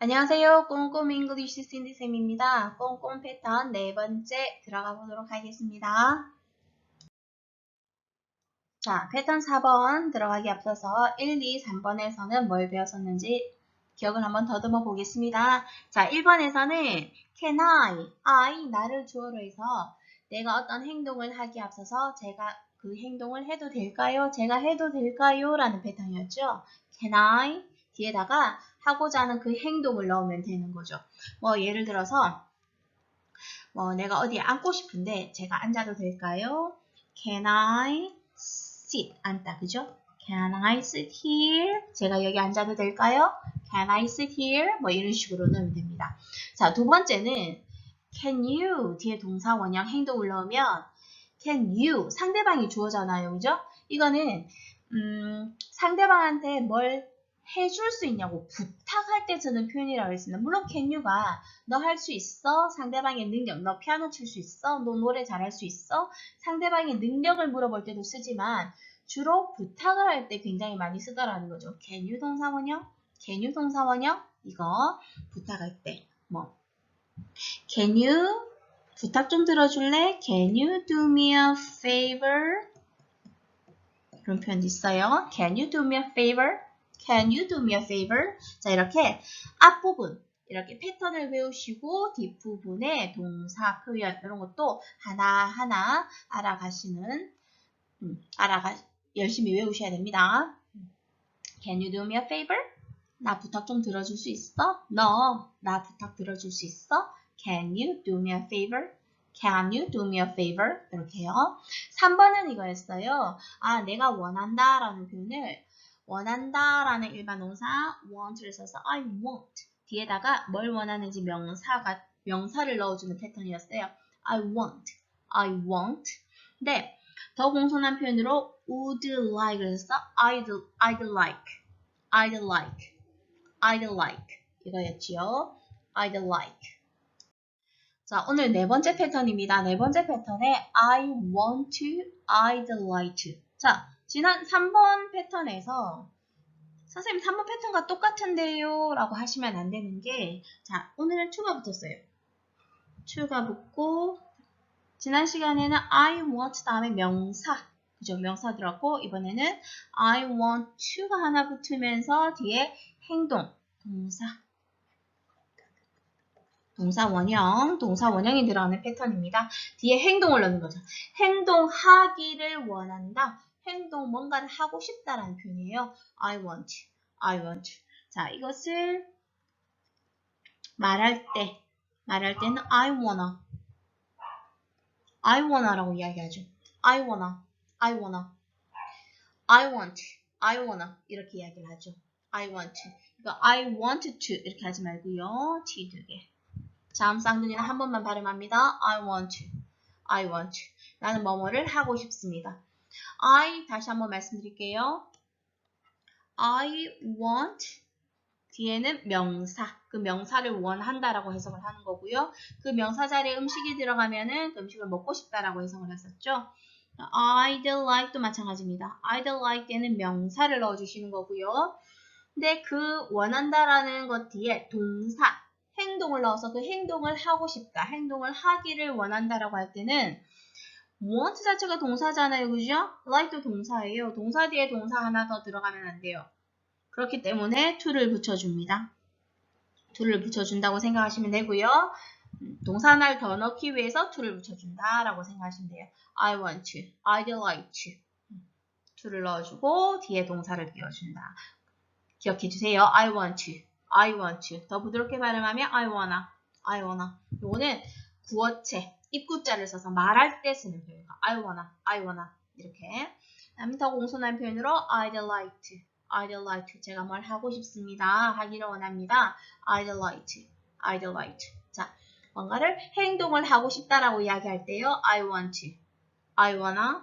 안녕하세요. 꼼꼼 잉글리시 신디쌤입니다. 꼼꼼 패턴 네 번째 들어가 보도록 하겠습니다. 자, 패턴 4번 들어가기 앞서서 1, 2, 3번에서는 뭘 배웠었는지 기억을 한번 더듬어 보겠습니다. 자, 1번에서는 can I, I, 나를 주어로 해서 내가 어떤 행동을 하기 앞서서 제가 그 행동을 해도 될까요? 제가 해도 될까요? 라는 패턴이었죠. can I, 뒤에다가 하고자 하는 그 행동을 넣으면 되는 거죠. 뭐 예를 들어서 뭐 내가 어디에 앉고 싶은데 제가 앉아도 될까요? Can I sit? 앉다 그죠? Can I sit here? 제가 여기 앉아도 될까요? Can I sit here? 뭐 이런 식으로 넣으면 됩니다. 자, 두 번째는 Can you? 뒤에 동사 원형 행동을 넣으면 Can you? 상대방이 주어잖아요. 그죠? 이거는 음, 상대방한테 뭘 해줄 수 있냐고 부탁할 때 쓰는 표현이라고 했습니다. 물론 can you가 너 할 수 있어? 상대방의 능력, 너 피아노 칠 수 있어? 너 노래 잘할 수 있어? 상대방의 능력을 물어볼 때도 쓰지만 주로 부탁을 할 때 굉장히 많이 쓰더라는 거죠. can you 동사원형? can you 동사원형? 이거 부탁할 때 뭐. can you 부탁 좀 들어줄래? can you do me a favor? 그런 표현도 있어요. can you do me a favor? Can you do me a favor? 자, 이렇게 앞부분, 이렇게 패턴을 외우시고 뒷부분에 동사, 표현 이런 것도 하나하나 알아가시는, 음, 알아가, 열심히 외우셔야 됩니다. Can you do me a favor? 나 부탁 좀 들어줄 수 있어? 너, 나 부탁 들어줄 수 있어? Can you do me a favor? Can you do me a favor? 이렇게요. 3번은 이거였어요. 아, 내가 원한다 라는 표현을 원한다 라는 일반 동사 want를 써서 I want. 뒤에다가 뭘 원하는지 명사가, 명사를 넣어주는 패턴이었어요. I want, I want. 근데 더 공손한 표현으로 would like를 써서 I'd, I'd like, I'd like, I'd like. 이거였지요. I'd like. 자, 오늘 네 번째 패턴입니다. 네 번째 패턴에 I want to, I'd like to. 자, 지난 3번 패턴에서 선생님 3번 패턴과 똑같은데요 라고 하시면 안 되는 게 자, 오늘은 to가 붙었어요. to가 붙고 지난 시간에는 I want 다음에 명사 그죠? 명사 들었고 이번에는 I want to가 하나 붙으면서 뒤에 행동, 동사 동사 원형, 동사 원형이 들어가는 패턴입니다. 뒤에 행동을 넣는 거죠. 행동하기를 원한다. 행동, 뭔가를 하고 싶다라는 표현이에요. I want, I want. 자, 이것을 말할 때, 말할 때는 I wanna, I wanna라고 이야기하죠. I wanna, I wanna, I want, I wanna 이렇게 이야기를 하죠. I want. I want to 이렇게 하지 말고요. T 두 개. 다음 쌍둥이는 한 번만 발음합니다. I want I want. 나는 뭐뭐를 하고 싶습니다. I 다시 한번 말씀드릴게요. I want 뒤에는 명사, 그 명사를 원한다라고 해석을 하는 거고요. 그 명사 자리에 음식이 들어가면은 그 음식을 먹고 싶다라고 해석을 했었죠. I'd like도 마찬가지입니다. I'd like 때는 명사를 넣어주시는 거고요. 근데 그 원한다라는 것 뒤에 동사, 행동을 넣어서 그 행동을 하고 싶다, 행동을 하기를 원한다라고 할 때는 want 자체가 동사잖아요. 그죠? like도 동사예요. 동사 뒤에 동사 하나 더 들어가면 안 돼요. 그렇기 때문에 to를 붙여줍니다. to를 붙여준다고 생각하시면 되고요. 동사 하나를 더 넣기 위해서 to를 붙여준다 라고 생각하시면 돼요. I want to, I'd like to. to를 넣어주고 뒤에 동사를 비워준다. 기억해주세요. I want to, I want to. 더 부드럽게 발음하면 I wanna, I wanna. 요거는 구어체, 입구자를 써서 말할 때 쓰는 표현. I wanna, I wanna 이렇게. 다음에 더 공손한 표현으로 I'd like to, I'd like to. 제가 뭘 하고 싶습니다. 하기를 원합니다. I'd like to, I'd like to. 자, 뭔가를 행동을 하고 싶다라고 이야기할 때요. I want to, I wanna,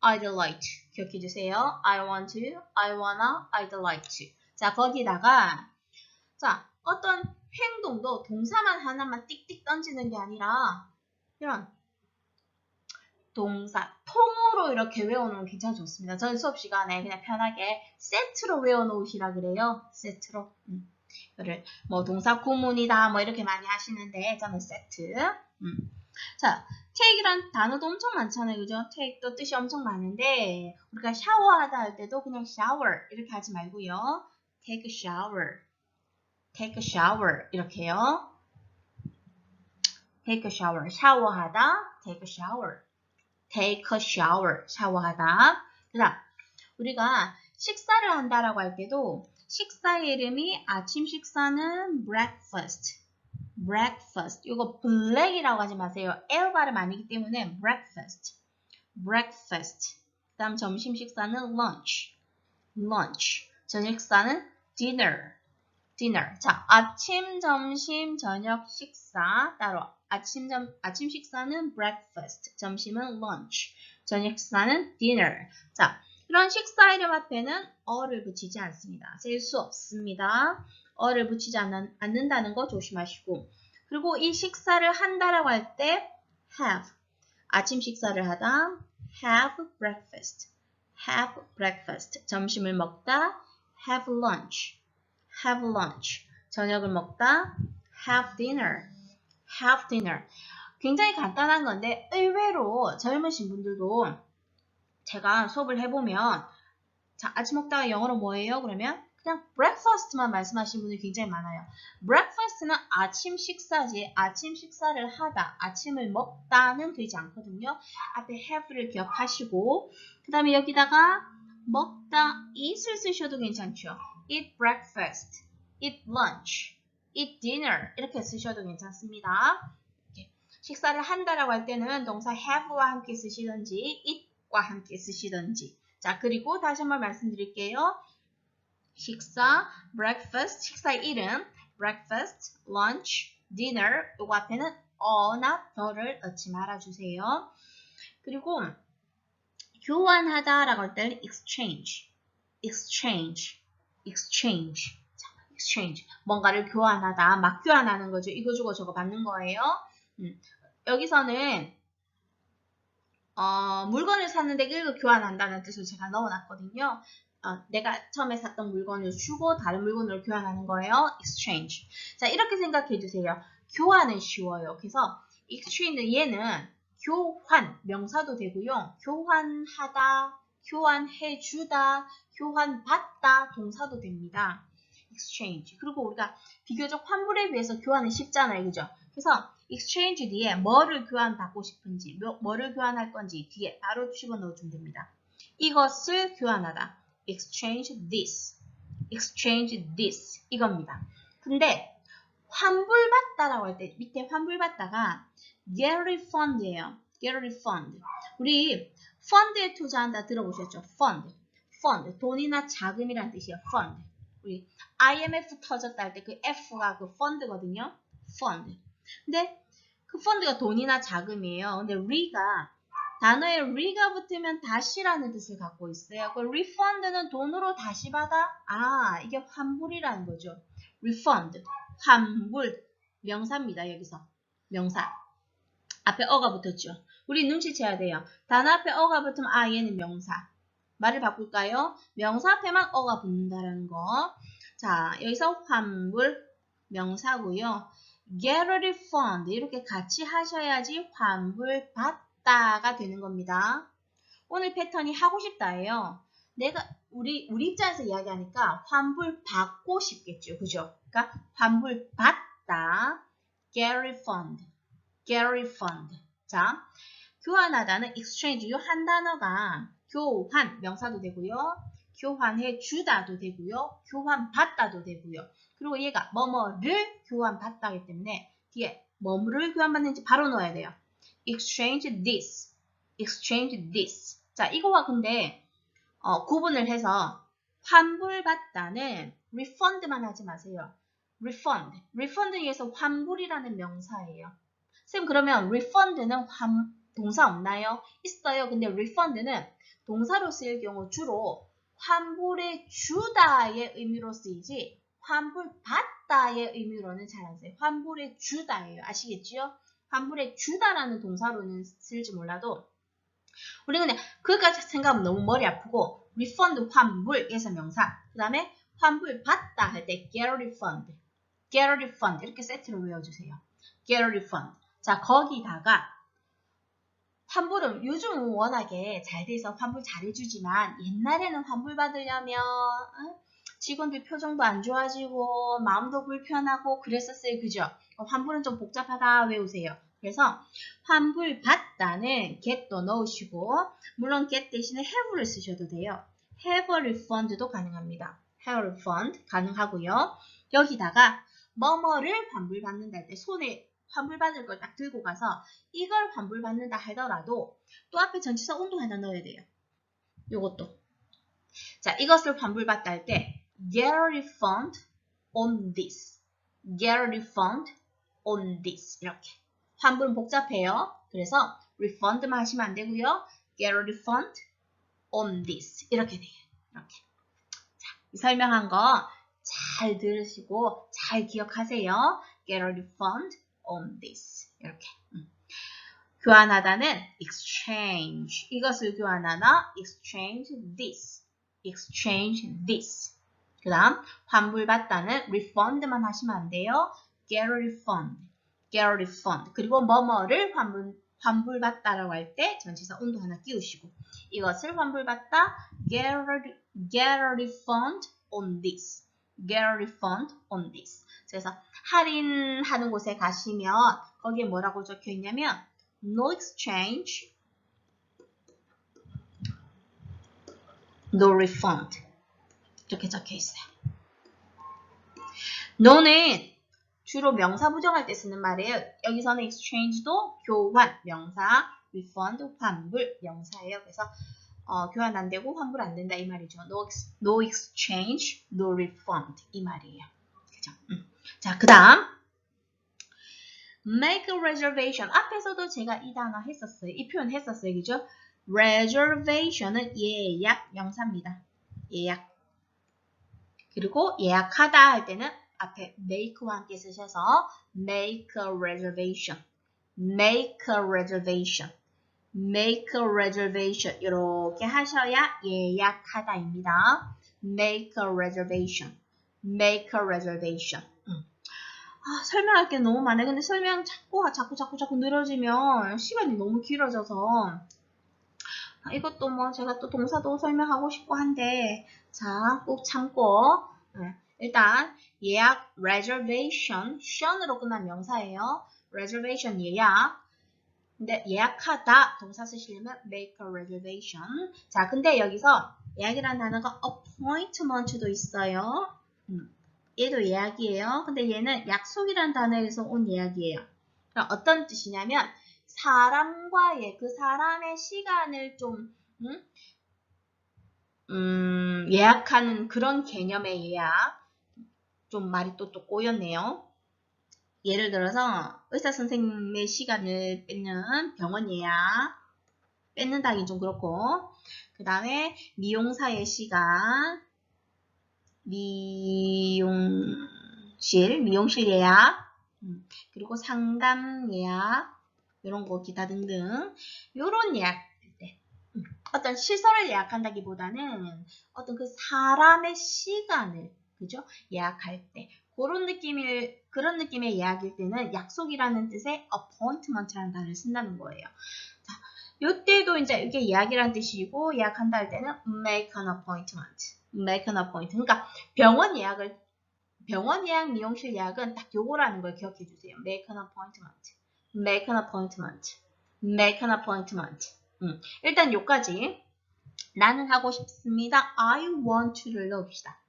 I'd like to. 기억해 주세요. I want to, I wanna, I'd like to. 자, 거기다가 자, 어떤 행동도 동사만 하나만 띡띡 던지는 게 아니라 이런 동사, 통으로 이렇게 외워놓으면 괜찮아 좋습니다. 저는 수업 시간에 그냥 편하게 세트로 외워놓으시라 그래요. 세트로. 음. 이거를 뭐 동사 구문이다 뭐 이렇게 많이 하시는데 저는 세트. 음. 자, take이란 단어도 엄청 많잖아요. 그죠? take도 뜻이 엄청 많은데 우리가 샤워하다 할 때도 그냥 shower 이렇게 하지 말고요. take a shower. take a shower 이렇게요. Take a shower. 샤워하다 take a shower. take a shower. 샤워하다. 그다음 우리가 식사를 한다라고 할 때도 식사의 이름이 아침 식사는 breakfast. breakfast. 이거 black이라고 하지 마세요. L 발음 아니기 때문에 breakfast. breakfast. 그 다음 점심 식사는 lunch. lunch. 저녁 식사는 dinner. dinner. 자, 아침, 점심, 저녁 식사 따로. 아침, 점, 아침 식사는 breakfast. 점심은 lunch. 저녁 식사는 dinner. 자, 이런 식사 이름 앞에는 어를 붙이지 않습니다. 쓸 수 없습니다. 어를 붙이지 않는, 않는다는 거 조심하시고 그리고 이 식사를 한다라고 할 때 have 아침 식사를 하다 have breakfast have breakfast 점심을 먹다 have lunch have lunch 저녁을 먹다 have dinner have dinner 굉장히 간단한 건데 의외로 젊으신 분들도 제가 수업을 해보면 자 아침 먹다가 영어로 뭐예요? 그러면 그냥 breakfast만 말씀하시는 분들이 굉장히 많아요. breakfast는 아침 식사지 아침 식사를 하다 아침을 먹다는 되지 않거든요. 앞에 have를 기억하시고 그 다음에 여기다가 먹다 eat을 쓰셔도 괜찮죠. eat breakfast, eat lunch, eat dinner 이렇게 쓰셔도 괜찮습니다. 식사를 한다라고 할 때는 동사 have와 함께 쓰시든지 eat과 함께 쓰시든지 자 그리고 다시 한번 말씀드릴게요. 식사, breakfast, 식사의 이름, breakfast, lunch, dinner, 이거 앞에는 어나 더를 넣지 말아주세요. 그리고 교환하다 라고 할 때는 exchange, exchange, exchange, 자, exchange, 뭔가를 교환하다, 막 교환하는 거죠. 이거 주고 저거 받는 거예요. 음, 여기서는 어, 물건을 샀는데 이거 교환한다는 뜻을 제가 넣어놨거든요. 어, 내가 처음에 샀던 물건을 주고 다른 물건으로 교환하는 거예요. exchange. 자, 이렇게 생각해 주세요. 교환은 쉬워요. 그래서 exchange 얘는 교환, 명사도 되고요. 교환하다, 교환해 주다, 교환받다, 동사도 됩니다. Exchange. 그리고 우리가 비교적 환불에 비해서 교환은 쉽잖아요. 그죠? 그래서 exchange 뒤에 뭐를 교환받고 싶은지, 뭐, 를 교환할 건지 뒤에 바로 집어 넣어 주면 됩니다. 이것을 교환하다. exchange this. exchange this. 이겁니다. 근데 환불받다라고 할 때 밑에 환불받다가 get refund예요. get refund. 우리 펀드에 투자한다 들어보셨죠? fund. fund. 돈이나 자금이란 뜻이에요. fund. 우리 IMF 터졌다 할 때 그 F가 그 펀드거든요. fund. 근데 그 펀드가 돈이나 자금이에요. 근데 re가 단어에 re가 붙으면 다시라는 뜻을 갖고 있어요. 그 refund는 돈으로 다시 받아? 아, 이게 환불이라는 거죠. refund, 환불, 명사입니다. 여기서 명사. 앞에 어가 붙었죠. 우리 눈치채야 돼요. 단어 앞에 어가 붙으면 아, 얘는 명사. 말을 바꿀까요? 명사 앞에만 어가 붙는다는 거. 자, 여기서 환불 명사고요. get refund 이렇게 같이 하셔야지 환불 받다가 되는 겁니다. 오늘 패턴이 하고 싶다예요. 내가 우리 우리 입장에서 이야기하니까 환불 받고 싶겠죠. 그죠? 그러니까 환불 받다 get refund get refund 자, 교환하다는 exchange 요한 단어가 교환 명사도 되고요. 교환해 주다도 되고요. 교환 받다도 되고요. 그리고 얘가 뭐뭐를 교환 받다기 때문에 뒤에 뭐를 교환 받는지 바로 넣어야 돼요. exchange this, exchange this. 자, 이거와 근데 어, 구분을 해서 환불받다는 refund만 하지 마세요. refund. refund에 의해서 환불이라는 명사예요. 쌤 그러면 refund는 환, 동사 없나요? 있어요. 근데 refund는 동사로 쓰일 경우 주로 환불해 주다의 의미로 쓰이지 환불 받다의 의미로는 잘 안 써요. 환불해 주다예요. 아시겠지요? 환불해 주다라는 동사로는 쓸지 몰라도 우리 근데 그까지 생각하면 너무 머리 아프고 refund 환불 에서 명사 그 다음에 환불 받다 할 때 get a refund, get a refund 이렇게 세트로 외워주세요. get a refund. 자 거기다가 환불은 요즘은 워낙에 잘 돼서 환불 잘해주지만 옛날에는 환불 받으려면 어? 직원들 표정도 안 좋아지고 마음도 불편하고 그랬었어요. 그죠? 어, 환불은 좀 복잡하다 외우세요. 그래서 환불 받다는 get도 넣으시고 물론 get 대신에 have를 쓰셔도 돼요. have a refund도 가능합니다. have a refund 가능하고요. 여기다가 뭐뭐를 환불받는다 할 때 손에 환불받을 걸 딱 들고 가서 이걸 환불받는다 하더라도 또 앞에 전치사 운동 하나 넣어야 돼요. 요것도. 자, 이것을 환불받다 할 때 get a refund on this. get a refund on this. 이렇게. 환불은 복잡해요. 그래서 refund만 하시면 안 되고요. get a refund on this. 이렇게 돼요. 이렇게. 자, 이 설명한 거 잘 들으시고 잘 기억하세요. get a refund on this. 이렇게. 음. 교환하다는 exchange. 이것을 교환하나 exchange this. exchange this. 그 다음 환불받다는 refund만 하시면 안 돼요. get a refund. get a refund. 그리고 뭐뭐를 환불, 환불받다라고 할 때 전치사 운도 하나 끼우시고 이것을 환불받다 get a, get a refund on this. get a refund on this. 그래서 할인하는 곳에 가시면 거기에 뭐라고 적혀 있냐면 no exchange, no refund 이렇게 적혀 있어요. no는 주로 명사 부정할 때 쓰는 말이에요. 여기서는 exchange도 교환, 명사, refund, 환불, 명사예요. 그래서 어, 교환 안 되고 환불 안 된다 이 말이죠. No, no exchange, no refund 이 말이에요. 그죠? 음. 자, 그 다음 make a reservation 앞에서도 제가 이 단어 했었어요. 이 표현 했었어요. 그죠? reservation은 예약 명사입니다. 예약 그리고 예약하다 할 때는 앞에 make와 함께 쓰셔서 make a reservation make a reservation make a reservation 이렇게 하셔야 예약하다입니다. make a reservation make a reservation 음. 아, 설명할 게 너무 많네. 근데 설명 자꾸 자꾸 자꾸 자꾸 늘어지면 시간이 너무 길어져서 아, 이것도 뭐 제가 또 동사도 설명하고 싶고 한데 자 꼭 참고 네. 일단 예약 reservation 션으로 끝난 명사예요. reservation 예약 근데 예약하다 동사 쓰시려면 make a reservation 자 근데 여기서 예약이라는 단어가 appointment도 있어요. 음. 얘도 예약이에요. 근데 얘는 약속이라는 단어에서 온 예약이에요. 그럼 어떤 뜻이냐면 사람과의 그 사람의 시간을 좀 음? 음, 예약하는 그런 개념의 예약. 좀 말이 또 또 꼬였네요. 예를 들어서 의사 선생님의 시간을 뺏는 병원 예약. 뺏는다긴 좀 그렇고. 그 다음에 미용사의 시간. 미용실, 미용실 예약. 음, 그리고 상담 예약. 이런 거 기타 등등. 요런 예약 때 음, 어떤 시설을 예약한다기보다는 어떤 그 사람의 시간을 그죠? 예약할 때 그런 느낌일 그런 느낌의 예약일 때는 약속이라는 뜻의 appointment라는 단어를 쓴다는 거예요. 자, 요때도 이제 이게 예약이라는 뜻이고 예약한다 할 때는 make an appointment, make an appointment. 그러니까 병원 예약을 병원 예약, 미용실 예약은 딱 요거라는 걸 기억해 주세요. make an appointment, make an appointment, make an appointment. 음, 일단 요까지 나는 하고 싶습니다. I want to를 넣읍시다.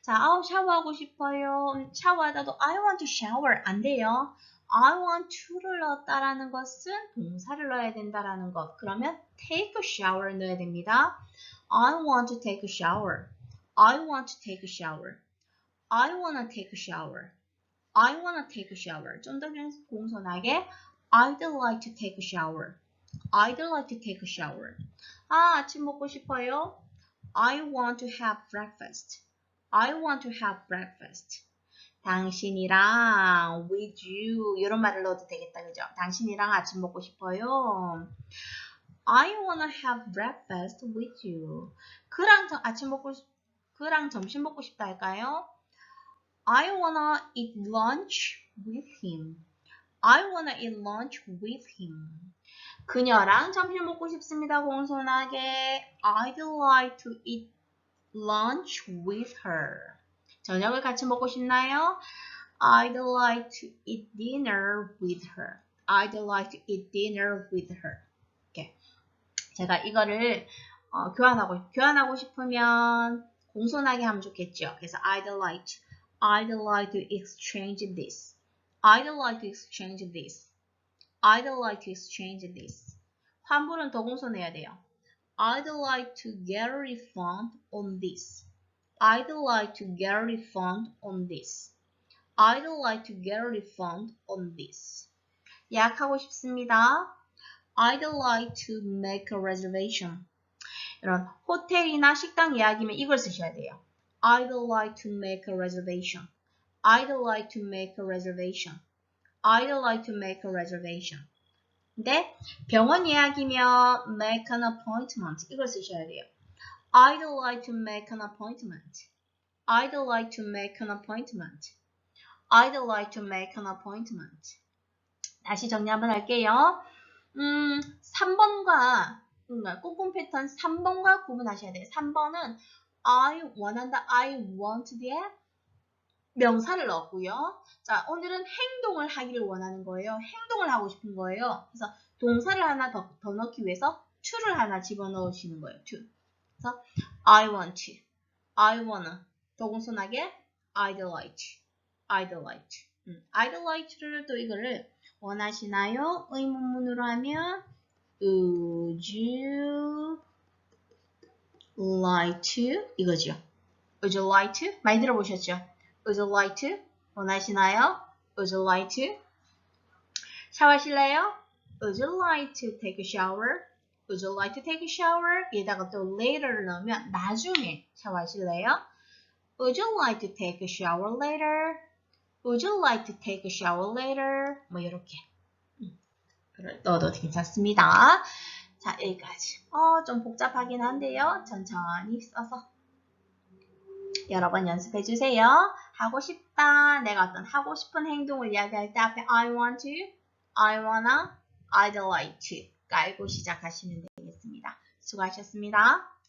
자, 아우 샤워하고 싶어요. 샤워하다도 I want to shower 안 돼요. I want to를 넣었다라는 것은 동사를 넣어야 된다라는 것. 그러면 take a shower 넣어야 됩니다. I want to take a shower. I want to take a shower. I wanna take a shower. I wanna take a shower. 좀 더 공손하게 I'd like to take a shower. I'd like to take a shower. 아, 아침 먹고 싶어요. I want to have breakfast. I want to have breakfast. 당신이랑 with you 이런 말을 넣어도 되겠다 그죠? 당신이랑 아침 먹고 싶어요. I wanna have breakfast with you. 그랑 아침 먹고 그랑 점심 먹고 싶다 할까요? I wanna eat lunch with him. I wanna eat lunch with him. 그녀랑 점심 먹고 싶습니다. 공손하게. I'd like to eat lunch with her. 저녁을 같이 먹고 싶나요? I'd like to eat dinner with her. I'd like to eat dinner with her. 이렇게. 제가 이거를 어, 교환하고 교환하고 싶으면 공손하게 하면 좋겠죠. 그래서 I'd like to, I'd like to exchange this. I'd like to exchange this. I'd like to exchange this. 환불은 더 공손해야 돼요. I'd like to get a refund on this. I'd like to get a refund on this. I'd like to get a refund on this. 예약하고 싶습니다. I'd like to make a reservation. 이런 호텔이나 식당 예약이면 이걸 쓰셔야 돼요. I'd like to make a reservation. I'd like to make a reservation. I'd like to make a reservation. 근데 병원 예약이면 make an appointment 이걸 쓰셔야 돼요. I'd like to make an appointment. I'd like to make an appointment. I'd like to make an appointment. 다시 정리 한번 할게요. 음, 3번과 음, 꼼꼼 패턴 3번과 구분하셔야 돼요. 3번은 I 원한다, I want 뒤에 명사를 넣었고요. 자, 오늘은 행동을 하기를 원하는 거예요. 행동을 하고 싶은 거예요. 그래서 동사를 하나 더, 더 넣기 위해서 to를 하나 집어넣으시는 거예요. to. 그래서 I want to, I wanna. 더 공손하게 I'd like I'd like. 음, I'd like to를 또 이거를 원하시나요? 의문문으로 하면 Would you like to? 이거죠. Would you like to? 많이 들어보셨죠? Would you like to? 원하시나요? Would you like to? 샤워하실래요? Would you like to take a shower? Would you like to take a shower? 얘다가 또 later를 넣으면 나중에 샤워하실래요? Would you like to take a shower later? Would you like to take a shower later? 뭐 이렇게 넣어도 괜찮습니다. 자 여기까지. 어, 좀 복잡하긴 한데요. 천천히 써서 여러 번 연습해 주세요. 하고 싶다. 내가 어떤 하고 싶은 행동을 이야기할 때 앞에 I want to, I wanna, I'd like to 깔고 시작하시면 되겠습니다. 수고하셨습니다.